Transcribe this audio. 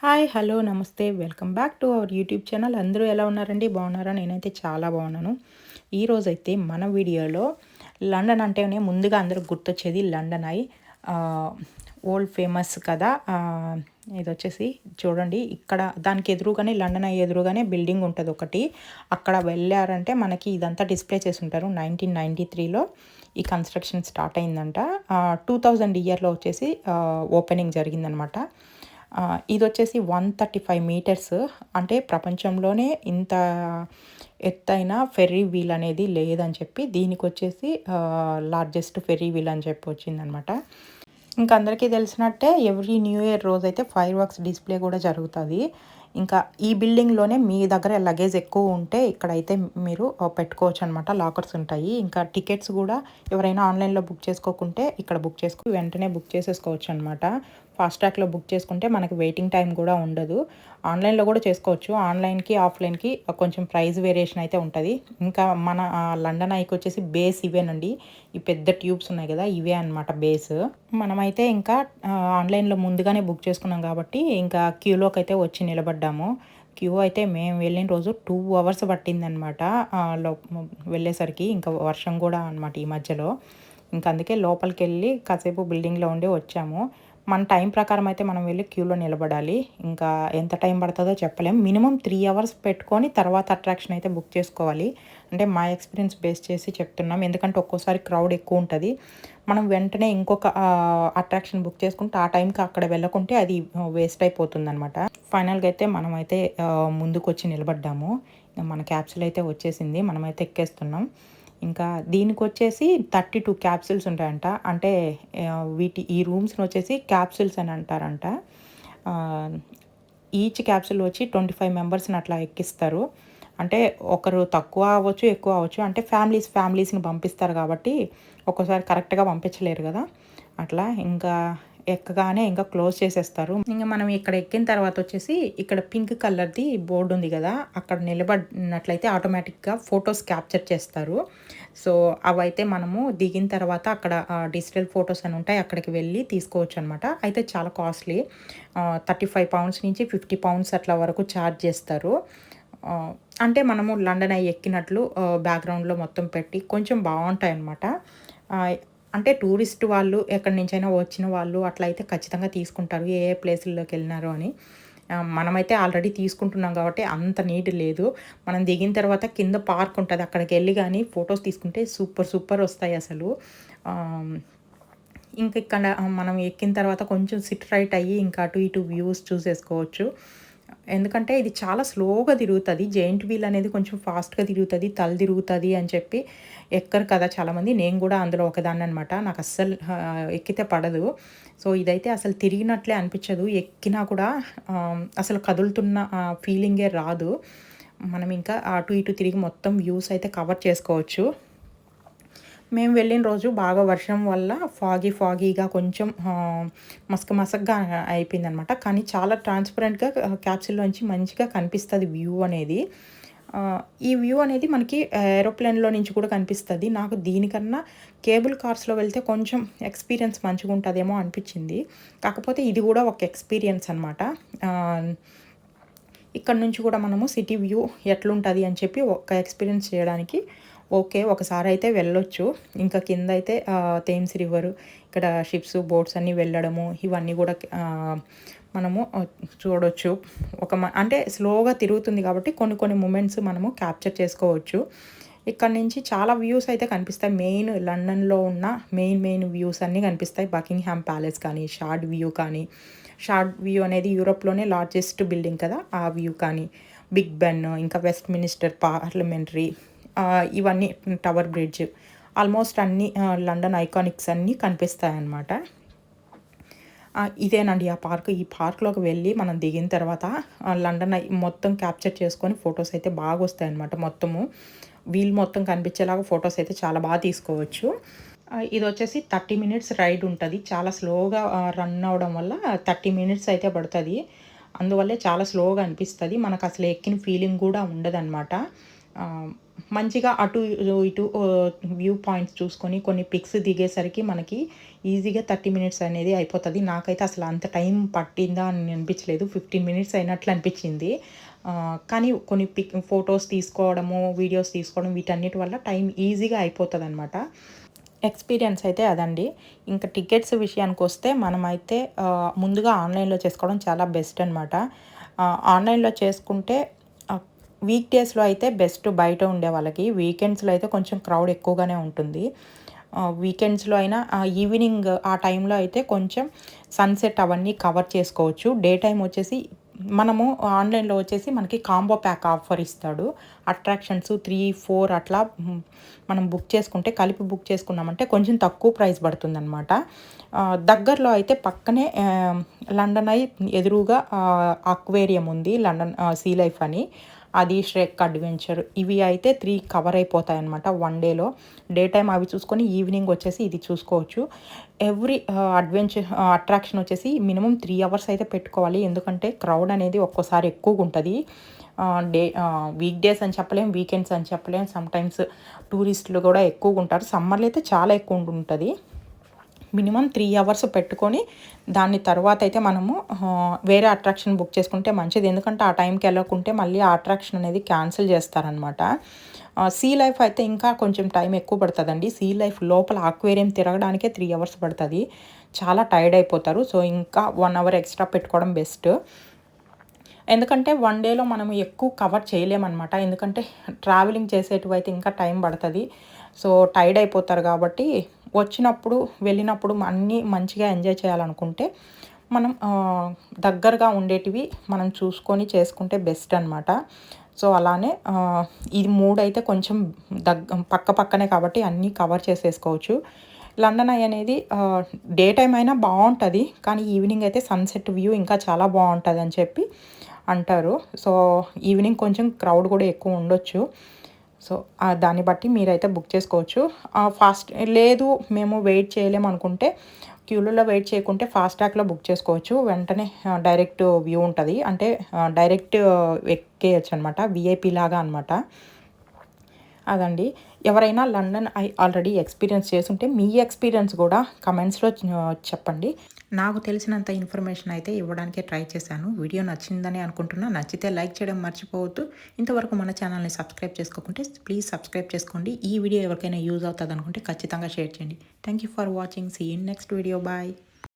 Hi hello నమస్తే. Welcome back to our YouTube channel. అందరూ ఎలా ఉన్నారండి? బాగున్నారా? నేనైతే చాలా బాగున్నాను. ఈరోజైతే మన వీడియోలో లండన్ అంటేనే ముందుగా అందరూ గుర్తొచ్చేది లండన్ అయి ఓల్డ్ ఫేమస్ కదా. ఇది వచ్చేసి చూడండి. ఇక్కడ దానికి ఎదురుగానే లండన్ అయ్యి ఎదురుగానే బిల్డింగ్ ఉంటుంది ఒకటి. అక్కడ వెళ్ళారంటే మనకి ఇదంతా డిస్ప్లే చేసి ఉంటారు నైన్టీన్ నైంటీ త్రీలో ఈ కన్స్ట్రక్షన్ స్టార్ట్ అయిందంట. టూ థౌజండ్ ఇయర్లో వచ్చేసి ఓపెనింగ్ జరిగిందనమాట. ఇది వచ్చేసి వన్ థర్టీ ఫైవ్ మీటర్స్. అంటే ప్రపంచంలోనే ఇంత ఎత్తైన ఫెర్రీ వీల్ అనేది లేదని చెప్పి దీనికి వచ్చేసి లార్జెస్ట్ ఫెర్రీ వీల్ అని చెప్పి వచ్చిందనమాట. ఇంకా అందరికీ తెలిసినట్టే ఎవ్రీ న్యూ ఇయర్ రోజు అయితే ఫైర్ వర్క్స్ డిస్ప్లే కూడా జరుగుతుంది. ఇంకా ఈ బిల్డింగ్లోనే మీ దగ్గర లగేజ్ ఎక్కువ ఉంటే ఇక్కడైతే మీరు పెట్టుకోవచ్చు అనమాట లాకర్స్ ఉంటాయి. ఇంకా టికెట్స్ కూడా ఎవరైనా ఆన్లైన్లో బుక్ చేసుకోకుంటే ఇక్కడ బుక్ చేసుకో వెంటనే బుక్ చేసేసుకోవచ్చు అనమాట ఫాస్ట్ ట్రాక్లో బుక్ చేసుకుంటే మనకి వెయిటింగ్ టైం కూడా ఉండదు. ఆన్లైన్లో కూడా చేసుకోవచ్చు. ఆన్లైన్కి ఆఫ్లైన్కి కొంచెం ప్రైస్ వేరియేషన్ అయితే ఉంటుంది. ఇంకా మన లండన్ ఐకి వచ్చేసి బేస్ ఇవేనండి ఈ పెద్ద ట్యూబ్స్ ఉన్నాయి కదా ఇవే అనమాట బేస్ మనమైతే ఇంకా ఆన్లైన్లో ముందుగానే బుక్ చేసుకున్నాం కాబట్టి ఇంకా క్యూలోకి అయితే వచ్చి నిలబడ్డాము క్యూ అయితే మేము వెళ్ళిన రోజు టూ అవర్స్ పట్టిందనమాట. వెళ్ళేసరికి ఇంకా వర్షం కూడా అనమాట ఈ మధ్యలో. ఇంకా అందుకే లోపలికి వెళ్ళి కాసేపు బిల్డింగ్లో ఉండి వచ్చాము. మన టైం ప్రకారం అయితే మనం వెళ్ళి క్యూలో నిలబడాలి. ఇంకా ఎంత టైం పడుతుందో చెప్పలేం. మినిమం త్రీ అవర్స్ పెట్టుకొని తర్వాత అట్రాక్షన్ అయితే బుక్ చేసుకోవాలి. అంటే మా ఎక్స్పీరియన్స్ బేస్ చేసి చెప్తున్నాం. ఎందుకంటే ఒక్కోసారి క్రౌడ్ ఎక్కువ ఉంటుంది. మనం వెంటనే ఇంకొక అట్రాక్షన్ బుక్ చేసుకుంటే ఆ టైంకి అక్కడ వెళ్ళకుంటే అది వేస్ట్ అయిపోతుంది అనమాట ఫైనల్గా అయితే మనమైతే ముందుకు వచ్చి నిలబడ్డాము. మన క్యాప్సుల్ అయితే వచ్చేసింది. మనమైతే ఎక్కేస్తున్నాం. ఇంకా దీనికి వచ్చేసి థర్టీ టూ క్యాప్సిల్స్ ఉంటాయంట. అంటే వీటి ఈ రూమ్స్ని వచ్చేసి క్యాప్సిల్స్ అని అంటారంట. ఈచ్ క్యాప్సిల్ వచ్చి ట్వంటీ ఫైవ్ మెంబర్స్ని అట్లా ఎక్కిస్తారు. అంటే ఒకరు తక్కువ అవ్వచ్చు ఎక్కువ అవ్వచ్చు. అంటే ఫ్యామిలీస్ ఫ్యామిలీస్ని పంపిస్తారు కాబట్టి ఒక్కోసారి కరెక్ట్గా పంపించలేరు కదా. అట్లా ఇంకా ఎక్కగానే ఇంకా క్లోజ్ చేసేస్తారు. ఇంకా మనం ఇక్కడ ఎక్కిన తర్వాత వచ్చేసి ఇక్కడ పింక్ కలర్ది బోర్డు ఉంది కదా అక్కడ నిలబడినట్లయితే ఆటోమేటిక్గా ఫొటోస్ క్యాప్చర్ చేస్తారు. సో అవైతే మనము దిగిన తర్వాత అక్కడ డిజిటల్ ఫొటోస్ అని ఉంటాయి అక్కడికి వెళ్ళి తీసుకోవచ్చు అనమాట అయితే చాలా కాస్ట్లీ. థర్టీ ఫైవ్ పౌండ్స్ నుంచి ఫిఫ్టీ పౌండ్స్ అట్లా వరకు ఛార్జ్ చేస్తారు. అంటే మనము లండన్ అయి ఎక్కినట్లు బ్యాక్గ్రౌండ్లో మొత్తం పెట్టి కొంచెం బాగుంటాయి అన్నమాట అంటే టూరిస్ట్ వాళ్ళు ఎక్కడి నుంచైనా వచ్చిన వాళ్ళు అట్లా అయితే ఖచ్చితంగా తీసుకుంటారు ఏ ఏ ప్లేసుల్లోకి వెళ్ళినారో అని. మనమైతే ఆల్రెడీ తీసుకుంటున్నాం కాబట్టి అంత నీట్ లేదు. మనం దిగిన తర్వాత కింద పార్క్ ఉంటుంది అక్కడికి వెళ్ళి కానీ ఫొటోస్ తీసుకుంటే సూపర్ సూపర్ వస్తాయి అసలు. ఇంక ఇంకా ఇక్కడ మనం ఎక్కిన తర్వాత కొంచెం సిట్ రైట్ అయ్యి ఇంకా అటు ఇటు వ్యూస్ చూసేసుకోవచ్చు. ఎందుకంటే ఇది చాలా స్లోగా తిరుగుతుంది జెయింట్ వీల్ అనేది కొంచెం ఫాస్ట్గా తిరుగుతుంది తల తిరుగుతుంది అని చెప్పి ఎక్కరు కదా చాలామంది. నేను కూడా అందులో ఒకదాన్ని అనమాట నాకు అస్సలు ఎక్కితే పడదు. సో ఇదైతే అసలు తిరిగినట్లే అనిపించదు. ఎక్కినా కూడా అసలు కదులుతున్న ఫీలింగే రాదు. మనం ఇంకా అటు ఇటు తిరిగి మొత్తం వ్యూస్ అయితే కవర్ చేసుకోవచ్చు. మేము వెళ్ళిన రోజు బాగా వర్షం వల్ల ఫాగీ ఫాగీగా కొంచెం మసక మసకగా అయిపోయింది అనమాట కానీ చాలా ట్రాన్స్పరెంట్గా క్యాప్సిల్లోంచి మంచిగా కనిపిస్తుంది వ్యూ అనేది. ఈ వ్యూ అనేది మనకి ఏరోప్లేన్లో నుంచి కూడా కనిపిస్తుంది. నాకు దీనికన్నా కేబుల్ కార్స్లో వెళ్తే కొంచెం ఎక్స్పీరియన్స్ మంచిగా ఉంటుందేమో అనిపించింది. కాకపోతే ఇది కూడా ఒక ఎక్స్పీరియన్స్ అనమాట ఇక్కడ నుంచి కూడా మనము సిటీ వ్యూ ఎట్లుంటుంది అని చెప్పి ఒక ఎక్స్పీరియన్స్ చేయడానికి ఓకే ఒకసారి అయితే వెళ్ళొచ్చు. ఇంకా కింద అయితే థేమ్స్ రివర్ ఇక్కడ షిప్స్ బోట్స్ అన్నీ వెళ్ళడము ఇవన్నీ కూడా మనము చూడొచ్చు. ఒక మ- అంటే స్లోగా తిరుగుతుంది కాబట్టి కొన్ని కొన్ని మూమెంట్స్ మనము క్యాప్చర్ చేసుకోవచ్చు. ఇక్కడ నుంచి చాలా వ్యూస్ అయితే కనిపిస్తాయి. మెయిన్ లండన్లో ఉన్న మెయిన్ మెయిన్ వ్యూస్ అన్నీ కనిపిస్తాయి. బకింగ్హామ్ ప్యాలెస్ కానీ షార్ట్ వ్యూ కానీ. షార్ట్ వ్యూ అనేది యూరోప్లోనే లార్జెస్ట్ బిల్డింగ్ కదా ఆ వ్యూ కానీ. బిగ్ బెన్ ఇంకా వెస్ట్ మినిస్టర్ పార్లమెంటరీ ఇవన్నీ టవర్ బ్రిడ్జ్. ఆల్మోస్ట్ అన్ని లండన్ ఐకానిక్స్ అన్నీ కనిపిస్తాయన్నమాట. ఇదేనండి ఆ పార్క్. ఈ పార్క్లోకి వెళ్ళి మనం దిగిన తర్వాత లండన్ మొత్తం క్యాప్చర్ చేసుకొని ఫొటోస్ అయితే బాగా వస్తాయి అన్నమాట మొత్తము. వీల్ మొత్తం కనిపించేలాగా ఫొటోస్ అయితే చాలా బాగా తీసుకోవచ్చు. ఇది వచ్చేసి థర్టీ మినిట్స్ రైడ్ ఉంటుంది. చాలా స్లోగా రన్ అవడం వల్ల థర్టీ మినిట్స్ అయితే పడుతుంది. అందువల్లే చాలా స్లోగా అనిపిస్తుంది. మనకు అసలు ఎక్కిన ఫీలింగ్ కూడా ఉండదన్నమాట. మంచిగా అటు ఇటు వ్యూ పాయింట్స్ చూసుకొని కొన్ని పిక్స్ దిగేసరికి మనకి ఈజీగా థర్టీ మినిట్స్ అనేది అయిపోతుంది. నాకైతే అసలు అంత టైం పట్టిందా అని అనిపించలేదు. ఫిఫ్టీన్ మినిట్స్ అయినట్లు అనిపించింది. కానీ కొన్ని పిక్ ఫొటోస్ తీసుకోవడము వీడియోస్ తీసుకోవడం వీటన్నిటి వల్ల టైం ఈజీగా అయిపోతుంది అనమాట ఎక్స్పీరియన్స్ అయితే అదండి. ఇంకా టికెట్స్ విషయానికి వస్తే మనమైతే ముందుగా ఆన్లైన్లో చేసుకోవడం చాలా బెస్ట్ అనమాట ఆన్లైన్లో చేసుకుంటే వీక్ డేస్లో అయితే బెస్ట్ బయట ఉండే వాళ్ళకి. వీకెండ్స్లో అయితే కొంచెం క్రౌడ్ ఎక్కువగానే ఉంటుంది. వీకెండ్స్లో అయినా ఈవినింగ్ ఆ టైంలో అయితే కొంచెం సన్సెట్ అవన్నీ కవర్ చేసుకోవచ్చు. డే టైం వచ్చేసి మనము ఆన్లైన్లో వచ్చేసి మనకి కాంబో ప్యాక్ ఆఫర్ ఇస్తాడు. అట్రాక్షన్స్ త్రీ ఫోర్ అట్లా మనం బుక్ చేసుకుంటే కలిపి బుక్ చేసుకున్నామంటే కొంచెం తక్కువ ప్రైస్ పడుతుంది అనమాట దగ్గరలో అయితే పక్కనే లండన్ అయి ఎదురుగా అక్వేరియం ఉంది లండన్ సీ లైఫ్ అని. అది ష్రెక్ అడ్వెంచర్. ఇవి అయితే త్రీ కవర్ అయిపోతాయి అనమాట వన్ డేలో. డే టైం అవి చూసుకొని ఈవినింగ్ వచ్చేసి ఇది చూసుకోవచ్చు. ఎవ్రీ అడ్వెంచర్ అట్రాక్షన్ వచ్చేసి మినిమం త్రీ అవర్స్ అయితే పెట్టుకోవాలి. ఎందుకంటే క్రౌడ్ అనేది ఒక్కోసారి ఎక్కువగా ఉంటుంది. డే వీక్ డేస్ అని చెప్పలేం వీకెండ్స్ అని చెప్పలేం. సమ్టైమ్స్ టూరిస్టులు కూడా ఎక్కువగా ఉంటారు. సమ్మర్లో అయితే చాలా ఎక్కువ ఉంటుంది మినిమం త్రీ అవర్స్ పెట్టుకొని దాని తర్వాత అయితే మనము వేరే అట్రాక్షన్ బుక్ చేసుకుంటే మంచిది. ఎందుకంటే ఆ టైంకి వెళ్ళకుంటే మళ్ళీ ఆ అట్రాక్షన్ అనేది క్యాన్సిల్ చేస్తారనమాట సీ లైఫ్ అయితే ఇంకా కొంచెం టైం ఎక్కువ పడుతుందండి. సీ లైఫ్ లోపల ఆక్వేరియం తిరగడానికే త్రీ అవర్స్ పడుతుంది. చాలా టైర్డ్ అయిపోతారు. సో ఇంకా వన్ అవర్ ఎక్స్ట్రా పెట్టుకోవడం బెస్ట్. ఎందుకంటే వన్ డేలో మనం ఎక్కువ కవర్ చేయలేమన్నమాట. ఎందుకంటే ట్రావెలింగ్ చేసేటివైతే ఇంకా టైం పడుతుంది. సో టైర్డ్ అయిపోతారు కాబట్టి వచ్చినప్పుడు వెళ్ళినప్పుడు అన్నీ మంచిగా ఎంజాయ్ చేయాలనుకుంటే మనం దగ్గరగా ఉండేటివి మనం చూసుకొని చేసుకుంటే బెస్ట్ అనమాట సో అలానే ఇది మూడు అయితే కొంచెం దగ్గ పక్క పక్కనే కాబట్టి అన్నీ కవర్ చేసేసుకోవచ్చు. లండన్ ఐ అనేది డే టైం అయినా బాగుంటుంది కానీ ఈవినింగ్ అయితే సన్సెట్ వ్యూ ఇంకా చాలా బాగుంటుంది అని చెప్పి అంటారు. సో ఈవినింగ్ కొంచెం క్రౌడ్ కూడా ఎక్కువ ఉండొచ్చు. సో దాన్ని బట్టి మీరైతే బుక్ చేసుకోవచ్చు. ఫాస్ట్ లేదు మేము వెయిట్ చేయలేము అనుకుంటే క్యూలలో వెయిట్ చేయకుంటే ఫాస్ట్ ట్రాక్లో బుక్ చేసుకోవచ్చు. వెంటనే డైరెక్ట్ వ్యూ ఉంటుంది. అంటే డైరెక్ట్ ఎక్కేయచ్చు అనమాట విఐపి లాగా అనమాట అదండి. ఎవరైనా లండన్ ఐ ఆల్రెడీ ఎక్స్పీరియన్స్ చేస్తుంటే మీ ఎక్స్పీరియన్స్ కూడా కమెంట్స్లో చెప్పండి. నాకు తెలిసినంత ఇన్ఫర్మేషన్ అయితే ఇవ్వడానికే ట్రై చేశాను. వీడియో నచ్చిందని అనుకుంటున్నా. నచ్చితే లైక్ చేయడం మర్చిపోవద్దు. ఇంతవరకు మన ఛానల్ని సబ్స్క్రైబ్ చేసుకోకుంటే ప్లీజ్ సబ్స్క్రైబ్ చేసుకోండి. ఈ వీడియో ఎవరికైనా యూజ్ అవుతుంది అనుకుంటే ఖచ్చితంగా షేర్ చేయండి. Thank you for watching. See in next video. Bye.